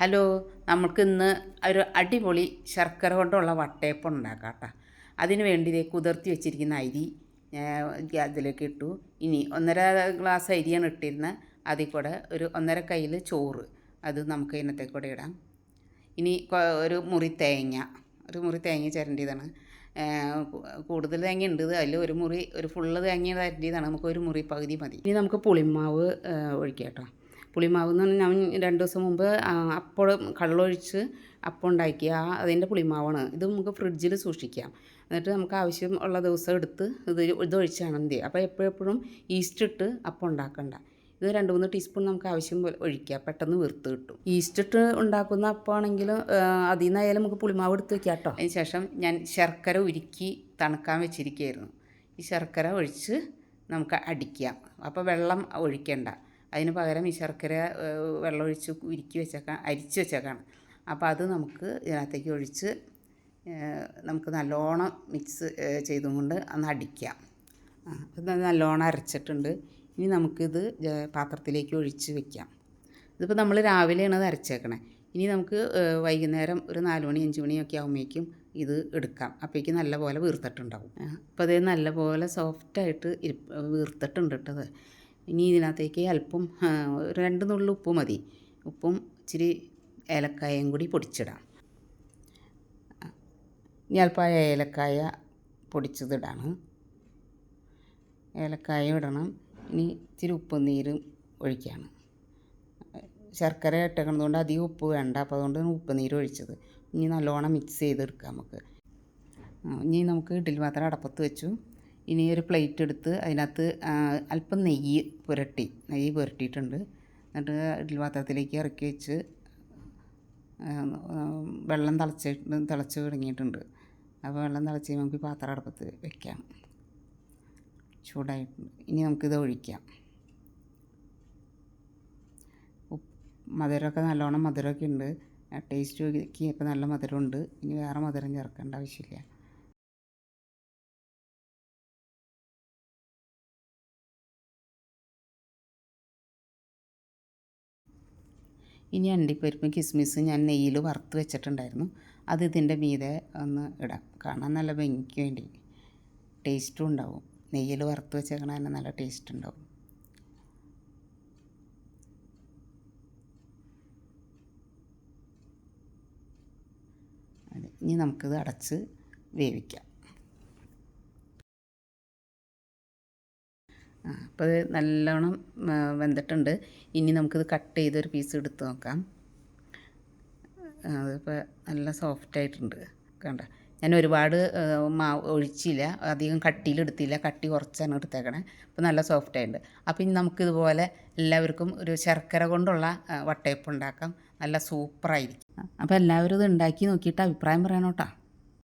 Hello നമുക്ക് ഇന്ന് ഒരു അടിപൊളി ശർക്കര കൊണ്ടുള്ള വട്ടയപ്പം ഉണ്ടാക്കാം കേട്ടോ അതിന് വേണ്ടി കുതിർത്തി വെച്ചിരിക്കുന്ന അരി അതിലേക്ക് ഇട്ടു. ഇനി ഒന്നര ഗ്ലാസ് അരിയാണ് ഇട്ടിരുന്നത് അതിൽ കൂടെ ഒരു ഒന്നര കയ്യിൽ ചോറ്. അത് നമുക്ക് ഇന്നത്തെ കൂടെ ഇടാം. ഇനി ഒരു മുറി തേങ്ങ. ഒരു മുറി തേങ്ങ ചിരണ്ടിയതാണ്. കൂടുതൽ തേങ്ങ ഉണ്ട്. അതിൽ ഒരു മുറി ഒരു ഫുള്ള് തേങ്ങ തരണ്ടിയതാണ് നമുക്ക് ഒരു മുറി പകുതി മതി. ഇനി നമുക്ക് പുളിമാവ് ഒഴിക്കാം കേട്ടോ പുളിമാവ് എന്ന് പറഞ്ഞാൽ ഞാൻ രണ്ട് ദിവസം മുമ്പ് അപ്പോൾ കള്ളൊഴിച്ച് അപ്പം ഉണ്ടാക്കിയ ആ അതിന്റെ പുളിമാവാണ്. ഇത് നമുക്ക് ഫ്രിഡ്ജിൽ സൂക്ഷിക്കാം. എന്നിട്ട് നമുക്ക് ആവശ്യം ഉള്ള ദിവസം എടുത്ത് ഇത് ഇതൊഴിച്ചാണ് ചെയ്യുക. അപ്പോൾ എപ്പോഴെപ്പോഴും ഈസ്റ്റ് ഇട്ട് അപ്പം ഉണ്ടാക്കണ്ട. ഇത് രണ്ട് മൂന്ന് ടീസ്പൂൺ നമുക്ക് ആവശ്യം പോലെ ഒഴിക്കുക പെട്ടെന്ന് വീർത്ത് കിട്ടും. ഈസ്റ്റ് ഇട്ട് ഉണ്ടാക്കുന്ന അപ്പമാണെങ്കിൽ അതിൽ നിന്നായാലും നമുക്ക് പുളിമാവ് എടുത്ത് വെക്കാം കേട്ടോ. അതിന് ശേഷം ഞാൻ ശർക്കര ഉരുക്കി തണുക്കാൻ വെച്ചിരിക്കുകയായിരുന്നു. ഈ ശർക്കര ഒഴിച്ച് നമുക്ക് അടിക്കാം. അപ്പോൾ വെള്ളം ഒഴിക്കണ്ട. അതിന് പകരം ഈ ശർക്കര വെള്ളമൊഴിച്ച് ഉരുക്കി വെച്ചേക്കാം അരിച്ച് വെച്ചേക്കാണ്. അപ്പോൾ അത് നമുക്ക് ഇതിനകത്തേക്ക് ഒഴിച്ച് നമുക്ക് നല്ലോണം മിക്സ് ചെയ്തും കൊണ്ട് അന്ന് അടിക്കാം. ഇത് നല്ലോണം അരച്ചിട്ടുണ്ട്. ഇനി നമുക്കിത് പാത്രത്തിലേക്ക് ഒഴിച്ച് വെക്കാം. ഇതിപ്പോൾ നമ്മൾ രാവിലെയാണ് അത് അരച്ചേക്കണേ. ഇനി നമുക്ക് വൈകുന്നേരം ഒരു നാല് മണി അഞ്ച് മണിയൊക്കെ ആകുമ്പോഴേക്കും ഇത് എടുക്കാം. അപ്പോഴേക്കും നല്ലപോലെ വീർത്തിട്ടുണ്ടാവും. അപ്പോൾ അത് നല്ലപോലെ സോഫ്റ്റായിട്ട് ഇരി വീർത്തിട്ടുണ്ട് കേട്ടത് ഇനി ഇതിനകത്തേക്ക് അല്പം രണ്ട് നുള്ളു ഉപ്പ് മതി. ഉപ്പും ഇച്ചിരി ഏലക്കായയും കൂടി പൊടിച്ചിടാം. ഇനി അല്പായ ഏലക്കായ പൊടിച്ചതിടാണ്. ഏലക്കായ ഇടണം. ഇനി ഇച്ചിരി ഉപ്പും നീരും ഒഴിക്കുകയാണ് ശർക്കര ഇട്ടേക്കണതുകൊണ്ട് അധികം ഉപ്പ് വേണ്ട. അപ്പോൾ അതുകൊണ്ട് ഉപ്പ് നീര് ഒഴിച്ചത്. ഇനി നല്ലോണം മിക്സ് ചെയ്തെടുക്കാം നമുക്ക്. ഇനി നമുക്ക് ഇഡ്ഡലി പാത്രം അടപ്പത്ത് വെച്ചു. ഇനി ഒരു പ്ലേറ്റ് എടുത്ത് അതിനകത്ത് അല്പം നെയ്യ് പുരട്ടി. നെയ്യ് പുരട്ടിയിട്ടുണ്ട്. എന്നിട്ട് ഇഡ്ഡലി പാത്രത്തിലേക്ക് ഇറക്കി വെച്ച് വെള്ളം തിളച്ച് തിളച്ച് തുടങ്ങിയിട്ടുണ്ട്. അപ്പോൾ വെള്ളം തിളച്ച് കഴിയുമ്പോൾ നമുക്ക് പാത്രം അടുപ്പത്ത് വെക്കാം. ചൂടായിട്ടുണ്ട്. ഇനി നമുക്കിത് ഒഴിക്കാം. മധുരമൊക്കെ നല്ലോണം മധുരമൊക്കെ ഉണ്ട്. ടേസ്റ്റ് നോക്കിയപ്പോൾ നല്ല മധുരമുണ്ട്. ഇനി വേറെ മധുരം ചേർക്കേണ്ട ആവശ്യമില്ല. ഇനി അണ്ടിപ്പരിപ്പും കിസ്മിസും ഞാൻ നെയ്യിൽ വറുത്ത് വെച്ചിട്ടുണ്ടായിരുന്നു. അത് ഇതിന്റെ മീതെ ഒന്ന് ഇടാം. കാണാൻ നല്ല ഭംഗിക്ക് വേണ്ടി ടേസ്റ്റും ഉണ്ടാവും. നെയ്യിൽ വറുത്ത് വെച്ചേക്കണ തന്നെ നല്ല ടേസ്റ്റ് ഉണ്ടാവും. അതെ ഇനി നമുക്കിത് അടച്ച് വേവിക്കാം. അപ്പോൾ ഇത് നല്ലോണം വെന്തിട്ടുണ്ട്. ഇനി നമുക്കിത് കട്ട് ചെയ്തൊരു പീസ് എടുത്ത് നോക്കാം. അതിപ്പോൾ നല്ല സോഫ്റ്റ് ആയിട്ടുണ്ട്. കണ്ട? ഞാൻ ഒരുപാട് മാവ് ഒഴിച്ചില്ല. അധികം കട്ടിയിലെടുത്തില്ല കട്ടി കുറച്ചാണ് എടുത്തേക്കണേ. അപ്പോൾ നല്ല സോഫ്റ്റ് ആയിട്ടുണ്ട്. അപ്പോൾ ഇനി നമുക്കിതുപോലെ എല്ലാവർക്കും ഒരു ശർക്കര കൊണ്ടുള്ള വട്ടയപ്പം ഉണ്ടാക്കാം. നല്ല സൂപ്പറായിരിക്കും അപ്പോൾ എല്ലാവരും ഇത് ഉണ്ടാക്കി നോക്കിയിട്ട് അഭിപ്രായം പറയണം കേട്ടോ.